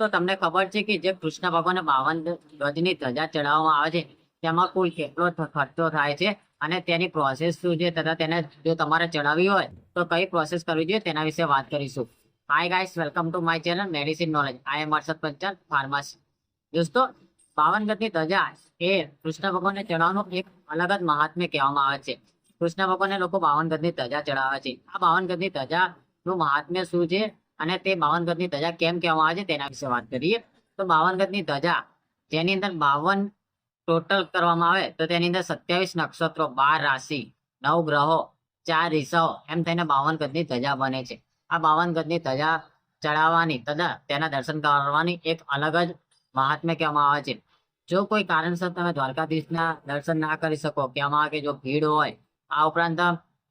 તો તમને ખબર છે કે જે કૃષ્ણ ભગવાનને બાવન ગજની ધજા ચડાવવામાં આવે છે, તેમાં કુલ કેટલો ખર્ચો થાય છે અને તેની પ્રોસેસ શું છે તથા તેને જો તમારે ચડાવવી હોય તો કઈ પ્રોસેસ કરવી જોઈએ તેના વિશે વાત કરીશું. Hi guys welcome to my channel medicine knowledge I am Harshad Panchal pharmacy દોસ્તો, બાવન ગજની ધજા એ કૃષ્ણ ભગવાનને ચડાવવાનું એક અલગ જ મહાત્મ્ય કહેવામાં આવે છે. કૃષ્ણ ભગવાનને લોકો બાવન ગજની ધજા ચડાવે છે. આ બાવન ગજની ધજા નું મહાત્મ્ય શું છે? અને તે બાવન ગજની ધજા કેમ કહેવામાં આવે છે તેના વિશે વાત કરીએ. તો બાવન ગજની ધજા, જેની અંદર બાવન ટોટલ કરવામાં આવે, તો તેની અંદર સત્યાવીસ નક્ષત્રો, બાર રાશિ, નવ ગ્રહો, ચાર દિશાઓ એમ થઈને બાવન ગજની ધજા બને છે. આ બાવન ગજની ધજા ચડાવવાની તથા તેના દર્શન કરવાની એક અલગ જ મહાત્મ્ય કહેવામાં આવે છે. જો કોઈ કારણસર તમે દ્વારકાધીશના દર્શન ના કરી શકો, કહેવામાં આવે કે જો ભીડ હોય, આ ઉપરાંત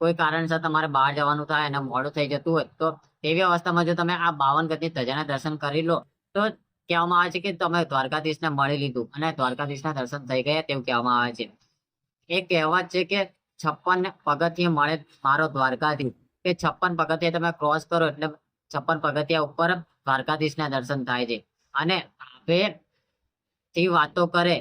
કોઈ કારણસર તમારે બહાર જવાનું થાય અને મોડું થઈ જતું હોય, તો તેવી અવસ્થામાં જો તમે આ બાવન ગજની ધજાના દર્શન કરી લો, તો કહેવામાં આવે છે કે તમે દ્વારકાધીશને મળી લીધું અને દ્વારકાધીશના દર્શન થઈ ગયા તેવું કહેવામાં આવે છે. એ કહેવત છે કે છપ્પન પગથિયે મળે મારો દ્વારકાધીશ. કે છપ્પન પગથિયા તમે ક્રોસ કરો એટલે છપ્પન પગથિયા ઉપર દ્વારકાધીશના દર્શન થાય છે. અને આપે થી વાતો કરે,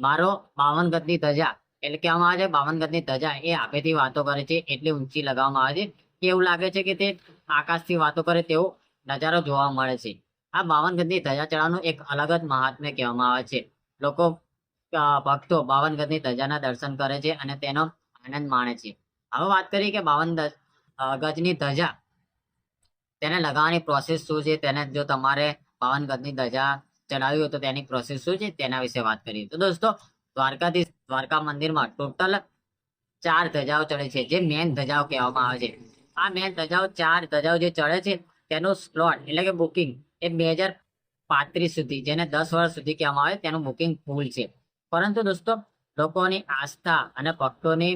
મારો બાવન ગજની ધજા. એટલે કહેવામાં આવે છે બાવન ગજની ધજા એ આપેથી વાતો કરે છે, એટલી ઊંચી લગાવવામાં આવે છે. કે લાગે છે કે તે આકાશથી વાતો કરે તેવો નજારો જોવા મળે છે. આ બાવન ધજા ચડાવવાનું એક અલગ જ મહાત્મ્ય કહેવામાં આવે છે. લોકો ભક્તો બાવન ધજાના દર્શન કરે છે અને તેનો આનંદ માણે છે. હવે વાત કરીએ કે બાવન ગજની ધજા તેને લગાવવાની પ્રોસેસ શું છે? તેને જો તમારે બાવન ગજની ધજા ચડાવી હોય તો તેની પ્રોસેસ શું છે? તેના વિશે વાત કરીએ. તો દોસ્તો, દ્વારકાધીશ, દ્વારકા મંદિરમાં ટોટલ ચાર ધજાઓ ચડે છે, જે મેન ધજાઓ કહેવામાં આવે છે. આ મેન ધજાઓ ચાર ધજાઓ જે ચડે છે, તેનું સ્લોટ એટલે કે બુકિંગ એ બે હજાર પાંત્રીસ સુધી, જેને દસ વર્ષ સુધી કહેવામાં આવે, તેનું બુકિંગ ફૂલ છે. પરંતુ દોસ્તો, લોકોની આસ્થા અને ભક્તોની,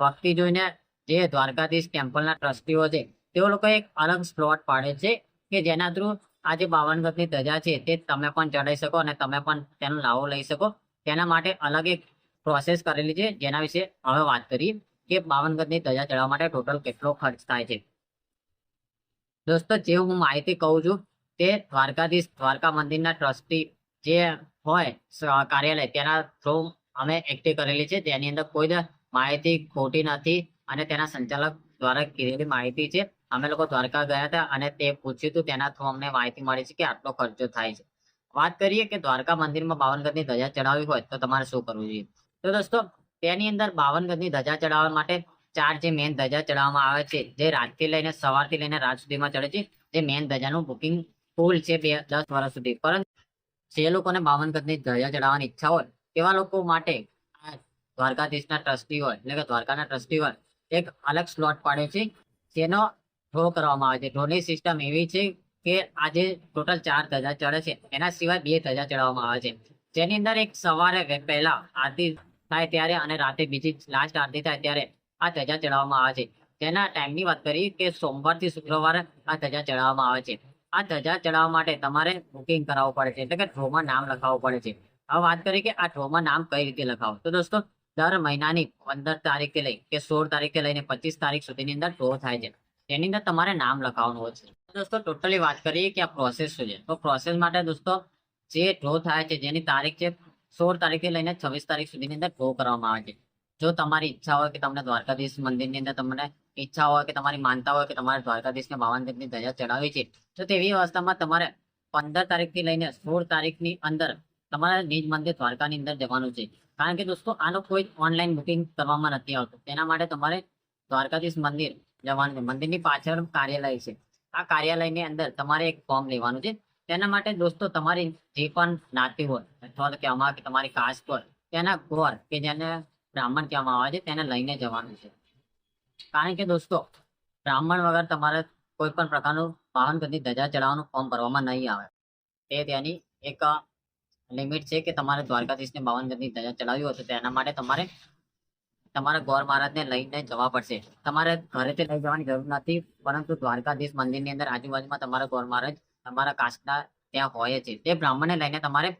ભક્તિ જોઈને જે દ્વારકાધીશ ટેમ્પલના ટ્રસ્ટીઓ છે, તેઓ લોકો એક અલગ સ્લોટ પાડે છે, કે જેના થ્રુ આ જે બાવન ધજા છે, તે તમે પણ ચડાવી શકો અને તમે પણ તેનો લાવો લઈ શકો. તેના માટે અલગ એક પ્રોસેસ કરેલી છે, જેના વિશે હવે વાત કરીએ. કે બાવન ગજની ધજા ચડવા માટે ટોટલ કેટલો ખર્ચ થાય છે? દોસ્તો, જે હું માહિતી કહું છું, તે દ્વારકાધીશ, દ્વારકા મંદિરના ટ્રસ્ટી જે હોય કાર્યાલય, તેના થ્રુ અમે એકઠી કરેલી છે. તેની અંદર કોઈ માહિતી ખોટી નથી અને તેના સંચાલક દ્વારા કીધેલી માહિતી છે. અમે લોકો દ્વારકા ગયા હતા અને તે પૂછ્યું હતું, તેના થ્રુ અમને માહિતી મળી છે કે આટલો ખર્ચો થાય છે. વાત કરીએ કે દ્વારકા મંદિરમાં બાવન ગજની ધજા ચડાવવી હોય તો તમારે શું કરવું જોઈએ? તો દોસ્તો તેની અંદર બાવન ગજની ધજા ચડાવવા માટે ચાર જે મેન ધજા ચડાવવામાં આવે છે, જે રાતથી લઈને સવારથી લઈને રાત સુધીમાં ચડે છે, જે મેન ધજાનું બુકિંગ ફૂલ છે બે દસ વર્ષ સુધી. પરંતુ જે લોકોને બાવન ગજની ધજા ચડાવવાની ઈચ્છા હોય, તેવા લોકો માટે દ્વારકાધીશના ટ્રસ્ટી હોય, એટલે કે દ્વારકાના ટ્રસ્ટી હોય, એક અલગ સ્લોટ પાડ્યો છે, જેનો ડ્રો કરવામાં આવે છે. ડ્રોની સિસ્ટમ એવી છે કે આજે ટોટલ ચાર ધજા ચડે છે, એના સિવાય બે ધજા ચડાવવામાં આવે છે. જેની અંદર એક સવારે પહેલા આરતી થાય ત્યારે અને રાતે બીજી લાસ્ટ આરતી થાય ત્યારે આ ધજા ચડાવવામાં આવે છે. તેના ટાઈમની વાત કરીએ કે સોમવારથી શુક્રવારે આ ધજા ચડાવવામાં આવે છે. આ ધજા ચડાવવા માટે તમારે બુકિંગ કરાવવું પડે છે. એટલે કે ડ્રોમાં નામ લખાવવું પડે છે. હવે વાત કરીએ કે આ ડ્રોમાં નામ કઈ રીતે લખાવો? તો દોસ્તો, દર મહિનાની પંદર તારીખે લઈ કે સોળ તારીખે લઈને પચીસ તારીખ સુધીની અંદર ડ્રો થાય છે. તેની અંદર તમારે નામ લખાવવાનું હોય છે. દોસ્તો ટોટલી વાત કરીએ કે આ પ્રોસેસ શું છે? તો પ્રોસેસ માટે દોસ્તો, જે ડ્રો થાય છે, જેની તારીખ છે સોળ તારીખથી લઈને છવ્વીસ તારીખ સુધીની અંદર ડ્રો કરવામાં આવે છે. જો તમારી ઈચ્છા હોય કે તમને દ્વારકાધીશ મંદિરની અંદર તમને ઈચ્છા હોય કે તમારી માનતા હોય કે તમારે દ્વારકાધીશને ગજની ધજા ચડાવી છે, તો તેવી અવસ્થામાં તમારે પંદર તારીખથી લઈને સોળ તારીખની અંદર તમારે નિજ મંદિર દ્વારકાની અંદર જવાનું છે. કારણ કે દોસ્તો, આનો કોઈ ઓનલાઈન બુકિંગ કરવામાં નથી આવતું. તેના માટે તમારે દ્વારકાધીશ મંદિર જવાનું છે. મંદિરની પાછળ કાર્યાલય છે. આ કાર્યાલયની અંદર તમારે એક ફોર્મ લેવાનું છે. તેના માટે દોસ્તો તમારી જે પણ જ્ઞાતિ હોય અથવા તો કહેવામાં કે તમારી કાસ્ટ હોય, તેના ગોર કે જેને બ્રાહ્મણ કહેવામાં આવે છે, તેને લઈને જવાનું છે. કારણ કે દોસ્તો, બ્રાહ્મણ વગર તમારે કોઈ પણ પ્રકારનું વાહન ગજની ધજા ચડાવવાનું ફોર્મ ભરવામાં નહીં આવે. તે તેની એક લિમિટ છે કે તમારે દ્વારકાધીશને બાવન ગજની ધજા ચડાવી હોય તો તેના માટે તમારે તમારા ગોર મહારાજને લઈને જવા પડશે. તમારે ઘરેથી લઈ જવાની જરૂર નથી, પરંતુ દ્વારકાધીશ મંદિરની અંદર આજુબાજુમાં તમારા ગોર મહારાજ તમારા કાસ્ટના ત્યાં હોય છે. તે બ્રાહ્મણને લઈને તમારે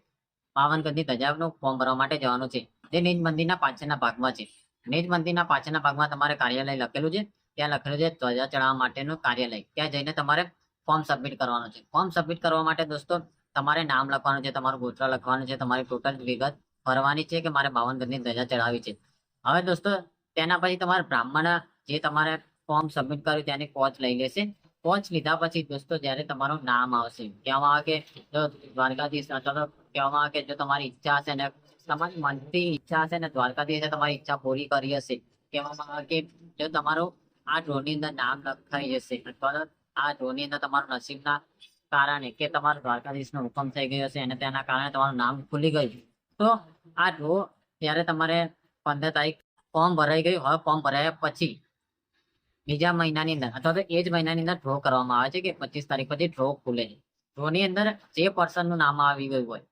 પાવન ગજની ધજાનું ફોર્મ ભરવા માટે જવાનું છે. તે નિજ મંદિરના પાછળના ભાગમાં છે. નિજ મંદિરના પાછળના ભાગમાં તમારે કાર્યાલય લખેલું છે. ત્યાં લખેલું છે ધ્વજા ચડાવવા માટેનું કાર્યાલય. ત્યાં જઈને તમારે ફોર્મ સબમિટ કરવાનું છે. ફોર્મ સબમિટ કરવા માટે દોસ્તો, તમારે નામ લખવાનું છે, તમારું ગોત્ર લખવાનું છે, તમારી ટોટલ વિગત ભરવાની છે કે મારે બાવન ગજની ધજા ચડાવી છે. હવે દોસ્તો, તેના પછી તમારે બ્રાહ્મણ જે તમારે ફોર્મ સબમિટ કર્યું તેની કોચ લઈ લેશે. કોચ લીધા પછી દોસ્તો જ્યારે તમારું નામ આવશે. કહેવામાં આવે કે જો દ્વારકાધીશ અથવા તો કહેવામાં આવે કે જો તમારી ઈચ્છા હશે ને, તમારી મનથી ઈચ્છા હશે ને, દ્વારકાધીશે તમારી ઈચ્છા પૂરી કરી હશે. કહેવામાં આવે કે જો તમારું આ ડ્રોની અંદર નામ લખાઈ જશે, અથવા તો આ ડ્રોની અંદર તમારું નસીબના કારણે કે તમારા દ્વારકાધીશનો હુકમ થઈ ગયો હશે અને તેના કારણે તમારું નામ ખુલી ગયું. તો આ ડ્રો ત્યારે તમારે પંદર તારીખ ફોર્મ ભરાઈ ગયું, હવે ફોર્મ ભરાયા પછી બીજા મહિનાની અંદર, અથવા તો એ જ મહિનાની અંદર ડ્રો કરવામાં આવે છે કે પચીસ તારીખ પછી ડ્રો ખુલે છે. ડ્રોની અંદર જે પર્સનનું નામ આવી ગયું હોય,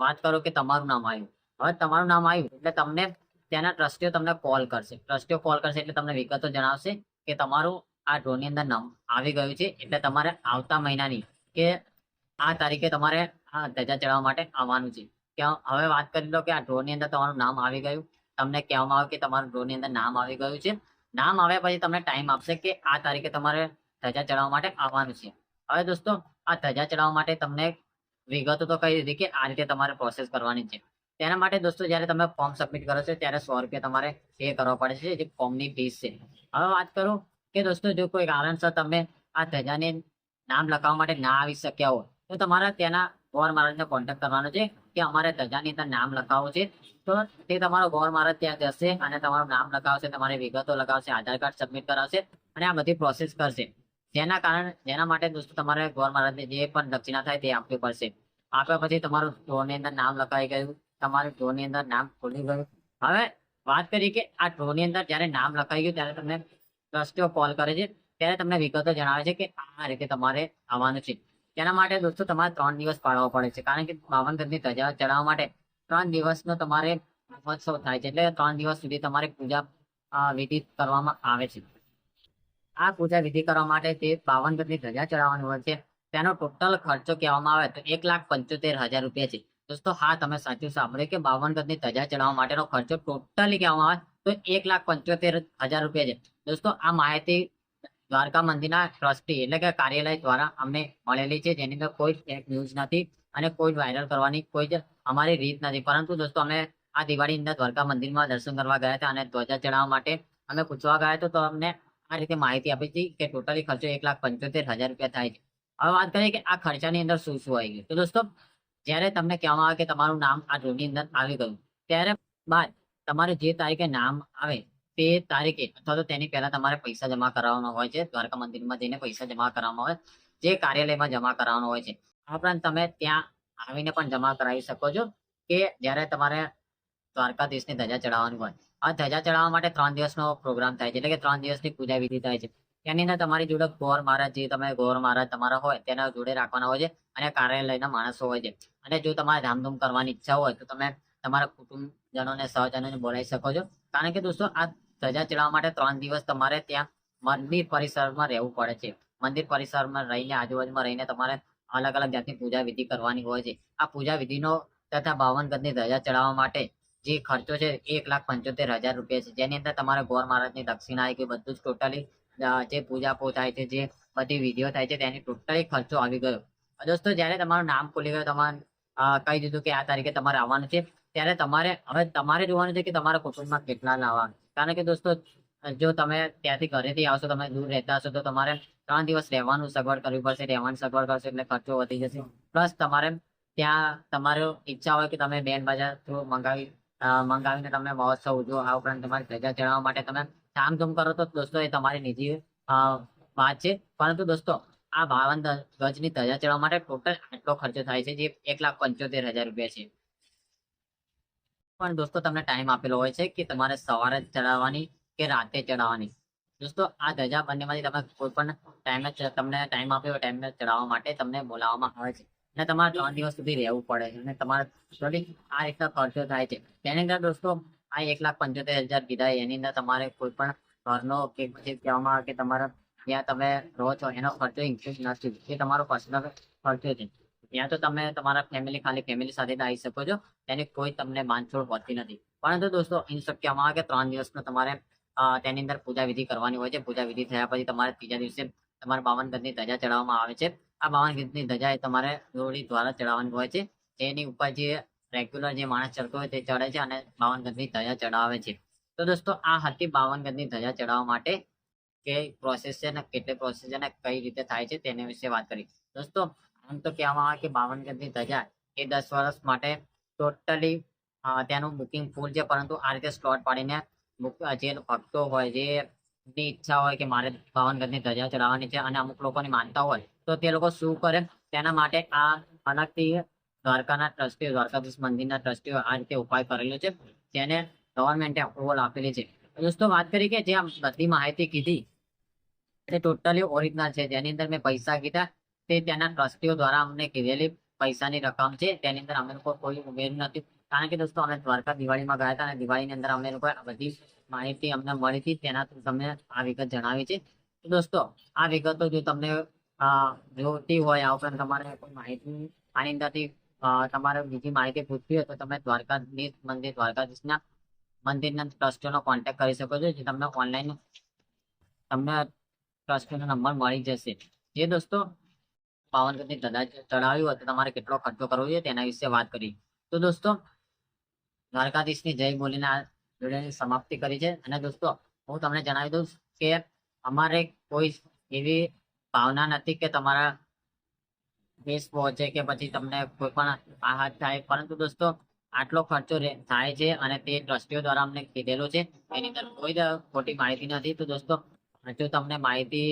વાત કરો કે તમારું નામ આવ્યું. હવે તમારું નામ આવ્યું એટલે તમને ત્યાંના ટ્રસ્ટીઓ તમને કોલ કરશે. ટ્રસ્ટીઓ કોલ કરશે એટલે તમને વિગતો જણાવશે કે તમારું આ ડ્રોની અંદર નામ આવી ગયું છે એટલે તમારે આવતા મહિનાની કે આ તારીખે તમારે આ ધજા ચડાવવા માટે આવવાનું છે. કે હવે વાત કરી લો કે આ ડ્રોની અંદર તમારું નામ આવી ગયું. તમને કહેવામાં આવે કે તમારું ડ્રોની અંદર નામ આવી ગયું છે. નામ આવ્યા પછી તમને ટાઈમ આપશે કે આ તારીખે તમારે ધજા ચડાવવા માટે આવવાનું છે. હવે દોસ્તો, આ ધજા ચડાવવા માટે તમને વિગતો તો કહી દીધી કે આ રીતે તમારે પ્રોસેસ કરવાની છે. તેના માટે દોસ્તો, જ્યારે તમે ફોર્મ સબમિટ કરો છો, ત્યારે સો રૂપિયા તમારે પે કરવા પડે છે, જે ફોર્મની ફીસ છે. હવે વાત કરું કે દોસ્તો, જો કોઈ કારણસર તમે આ ધજાને નામ લખાવવા માટે ના આવી શક્યા હોય, તો તમારે ત્યાંના ગોર મહારાજને કોન્ટેક્ટ કરવાનો છે. કે અમારે ધજાની અંદર નામ લખાવવું છે. તો તે તમારો ગોર મારા ત્યાં જશે અને તમારું નામ લખાવશે, તમારી વિગતો લગાવશે આધાર કાર્ડ સબમિટ કરાવશે અને આ બધી પ્રોસેસ કરશે. જેના કારણે, જેના માટે દોસ્તો તમારે ગોર મહારાજને જે પણ દક્ષિણા થાય તે આપવી પડશે. આપ્યા પછી તમારું ડ્રોની અંદર નામ લખાઈ ગયું, તમારું ડ્રોની અંદર નામ ખુલી ગયું. હવે વાત કરીએ કે આ ડ્રોની અંદર જ્યારે નામ લખાઈ ગયું ત્યારે તમને ટ્રસ્ટીઓ કોલ કરે છે, ત્યારે તમને વિગતો જણાવે છે કે આ રીતે તમારે આવવાનું છે. તેના માટે દોસ્તો તમારે ત્રણ દિવસ પાડવો પડે છે. કારણ કે બાવન ગજની ધજા ચડાવવા માટે ત્રણ દિવસનો તમારે મહોત્સવ થાય છે. એટલે ત્રણ દિવસ સુધી તમારે પૂજા વિધિ કરવામાં આવે છે. આ પૂજા વિધિ કરવા માટે તે બાવન ગજની ધજા ચડાવવાની હોય છે. તેનો ટોટલ ખર્ચો કહેવામાં આવે તો એક લાખ પંચોતેર હજાર રૂપિયા છે. દોસ્તો, હા, તમે સાચું સાંભળ્યું કે બાવન ગજની ધજા ચડાવવા માટેનો ખર્ચો ટોટલી કહેવામાં આવે તો એક લાખ પંચોતેર હજાર રૂપિયા છે. દોસ્તો, આ માહિતી દ્વારકા મંદિરના ટ્રસ્ટી એટલે કે કાર્યાલય દ્વારા અમને મળેલી છે. જેની અંદર કોઈ ફેક ન્યૂઝ નથી અને કોઈ વાયરલ કરવાની કોઈ જ અમારી રીત નથી. પરંતુ દોસ્તો, અમે આ દિવાળી અંદર દ્વારકા મંદિરમાં દર્શન કરવા ગયા હતા અને ધ્વજા ચડાવવા માટે અમે પૂછવા ગયા હતા. તો અમને આ રીતે માહિતી આપી હતી કે ટોટલી ખર્ચો એક લાખ પંચોતેર હજાર રૂપિયા થાય છે. હવે વાત કરીએ કે આ ખર્ચાની અંદર શું શું આવી ગયું? તો દોસ્તો, જ્યારે તમને કહેવામાં આવે કે તમારું નામ આ ડ્રોની અંદર આવી ગયું, ત્યારે બાદ તમારે જે તારીખે નામ આવે તે તારીખે, અથવા તો તેની પહેલા તમારે પૈસા જમા કરાવવાનો હોય છે, દ્વારકા મંદિરમાં જઈને પૈસા જમા કરાવવાનો હોય, જે કાર્યાલયમાં જમા કરાવવાનો હોય છે. આ ઉપરાંત તમે ત્યાં આવીને પણ જમા કરાવી શકો છો કે જ્યારે તમારે દ્વારકાધીશની ધજા ચડાવવાની હોય. આ ધજા ચડાવવા માટે ત્રણ દિવસનો પ્રોગ્રામ થાય છે, એટલે કે ત્રણ દિવસની પૂજા વિધિ થાય છે. તેની અંદર તમારી જોડે ગોર મહારાજ, જે તમે ગોર મહારાજ તમારા હોય, તેના જોડે રાખવાના હોય છે અને કાર્યાલયના માણસો હોય છે. અને જો તમારે ધામધૂમ કરવાની ઈચ્છા હોય, તો તમે તમારા કુટુંબજનોને સહજનોને બોલાવી શકો છો. કારણ કે દોસ્તો, આ ધજા ચડાવવા માટે ત્રણ દિવસ તમારે ત્યાં મંદિર પરિસરમાં રહેવું પડે છે. મંદિર પરિસરમાં રહીને આજુબાજુમાં રહીને તમારે અલગ અલગ જાતની પૂજા વિધિ કરવાની હોય છે. આ પૂજા વિધિનો તથા બાવન ગજની ધજા ચડાવવા માટે જે ખર્ચો છે એક લાખ પંચોતેર હજાર રૂપિયા છે. જેની અંદર તમારે ગોર મહારાજની દક્ષિણા આવી ગઈ બધું જ ટોટલી જે પૂજા પો થાય છે, જે બધી વિધિઓ થાય છે, તેની ટોટલી ખર્ચો આવી ગયો. દોસ્તો, જ્યારે તમારું નામ ખુલી ગયું, તમારે કહી દીધું કે આ તારીખે તમારે આવવાનું છે, ત્યારે તમારે, હવે તમારે જોવાનું છે કે તમારા કુટુંબમાં કેટલા લાવવા કારણ કે દોસ્તો, જો તમે ત્યાંથી ઘરેથી આવશો, તમે દૂર રહેતા હશો, તો તમારે ત્રણ દિવસ રહેવાનું સગવડ કરવી પડશે, રહેવાની સગવડ કરશો એટલે ખર્ચો વધી જશે. પ્લસ તમારે ત્યાં તમારો ઈચ્છા હોય કે તમે બેન બજાર થ્રુ મંગાવી મંગાવીને તમે મહોત્સવ ઉજવો. આ ઉપરાંત તમારી ધજા ચડાવવા માટે તમે ધામધૂમ કરો તો દોસ્તો એ તમારી નિજી વાત છે. પરંતુ દોસ્તો, આ બાવન દ- ગજની ધજા ચડાવવા માટે ટોટલ આટલો ખર્ચો થાય છે જે એક લાખ પંચોતેર હજાર રૂપિયા છે. પણ દોસ્તો, તમને ટાઈમ આપેલો હોય છે કે તમારે સવારે ચડાવવાની કે રાતે ચડાવવાની દોસ્તો, આ ધજા બંનેમાંથી તમે કોઈ પણ ટાઈમે તમને ટાઈમ આપ્યો ટાઈમે ચડાવવા માટે તમને બોલાવવામાં આવે છે. અને તમારે ત્રણ દિવસ સુધી રહેવું પડે છે અને તમારે ટોટલી આ રીતના ખર્ચો થાય છે. તેની અંદર દોસ્તો, આ એક લાખ પંચોતેર હજાર કીધા, એની અંદર તમારે કોઈ પણ ઘરનો કે પછી કહેવામાં આવે કે તમારા જ્યાં તમે રહો છો, એનો ખર્ચો ઇન્ક્લુડ નથી. એ તમારો પર્સનલ ખર્ચો છે. ત્યાં તો તમે તમારા ફેમિલી ખાલી ફેમિલી સાથે આવી શકો છો. તેની કોઈ તમને બાંધછોડ હોતી નથી. પરંતુ દોસ્તો ઇન શોર્ટ કહેવામાં આવે કે ત્રણ દિવસનો તમારે તેની અંદર પૂજા કરવાની હોય છે. પૂજા થયા પછી તમારે ત્રીજા દિવસે તમારે બાવન ગજની ધજા ચડાવવામાં આવે છે. આ બાવન ગજની ધજા એ તમારે દોરડી દ્વારા ચડાવવાની હોય છે. તેની ઉપર જે રેગ્યુલર જે માણસ ચડતો હોય તે ચડે છે અને બાવન ગજની ધજા ચડાવે છે. તો દોસ્તો, આ હતી બાવન ગજની ધજા ચડાવવા માટે કે પ્રોસેસ છે ને, કેટલી પ્રોસેસ છે ને, કઈ રીતે થાય છે તેના વિશે વાત કરી. દોસ્તો આમ તો કહેવામાં આવે કે બાવન ગજની ધજા એ દસ વર્ષ માટે ટોટલી ત્યાંનું બુકિંગ ફૂલ છે. પરંતુ આ રીતે સ્લોટ પાડીને જે ભક્તો હોય, જે ની ઈચ્છા હોય કે મારે બાવન ગજની ધજા ચડાવવાની છે અને અમુક લોકોની માનતા હોય, તો તે લોકો શું કરે? તેના માટે આ અલગથી દ્વારકાના ટ્રસ્ટીઓ, દ્વારકાધીશ મંદિરના ટ્રસ્ટીઓ આ રીતે ઉપાય કરેલો છે. જેને ગવર્મેન્ટે અપ્રુવલ આપેલી છે. દોસ્તો, વાત કરી કે જે બધી માહિતી કીધી તે ટોટલી ઓરિજિનલ છે. જેની અંદર મેં પૈસા કીધા તે તેના ટ્રસ્ટીઓ દ્વારા અમને કીધેલી પૈસાની રકમ છે, તેની અંદર અમે લોકો કોઈ ઉમેર્યું નથી. કારણ કે દોસ્તો, અમે દ્વારકા દિવાળીમાં ગયા હતા અને દિવાળીની અંદર અમે લોકો બધી માહિતી અમને મળી હતી. તેના તમને આ વિગત જણાવી છે. તો દોસ્તો, આ વિગતો જો તમને જોતી હોય આ ઉપરાંત તમારે કોઈ માહિતી આની અંદરથી તમારે બીજી માહિતી પૂછવી હોય તો તમે દ્વારકાધીશ, મંદિર દ્વારકાધીશના મંદિરના ટ્રસ્ટીઓનો કોન્ટેક્ટ કરી શકો છો, જે તમને ઓનલાઈન તમને ટ્રસ્ટીનો નંબર મળી જશે. જે દોસ્તો પાવનગઢની ધજા ચડાવ્યું હોય તો તમારે કેટલો ખર્ચો કરવો જોઈએ તેના વિશે વાત કરી. તો દોસ્તો, દ્વારકાધીશની જય બોલીને આ સમાપ્તિ કરી છે. અને દોસ્તો, હું તમને જણાવી દઉં કે અમારે કોઈ એવી ભાવના નથી કે તમારા દેશ પહોંચે કે પછી તમને કોઈ પણ આઘાત થાય. પરંતુ દોસ્તો, આટલો ખર્ચો થાય છે અને તે ટ્રસ્ટીઓ દ્વારા અમને કીધેલો છે. એની અંદર કોઈ ખોટી માહિતી નથી. તો દોસ્તો, જો તમને માહિતી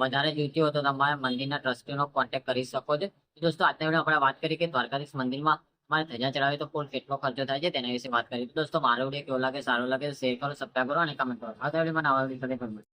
વધારે જોઈતી હોય તો તમારે મંદિરના ટ્રસ્ટીનો કોન્ટેક્ટ કરી શકો છો. દોસ્તો, આજના આપણે વાત કરી કે દ્વારકાધીશ મંદિરમાં મારે ધજા ચડાવી તો કુલ કેટલો ખર્ચો થાય છે તેના વિશે વાત કરી દોસ્તો, મારો વીડિયો કેવો લાગે? સારો લાગે શેર કરો સબસ્ક્રાઈબ કરો અને કમેન્ટ કરો. આ વિડીયોમાં નવા વીડિયો.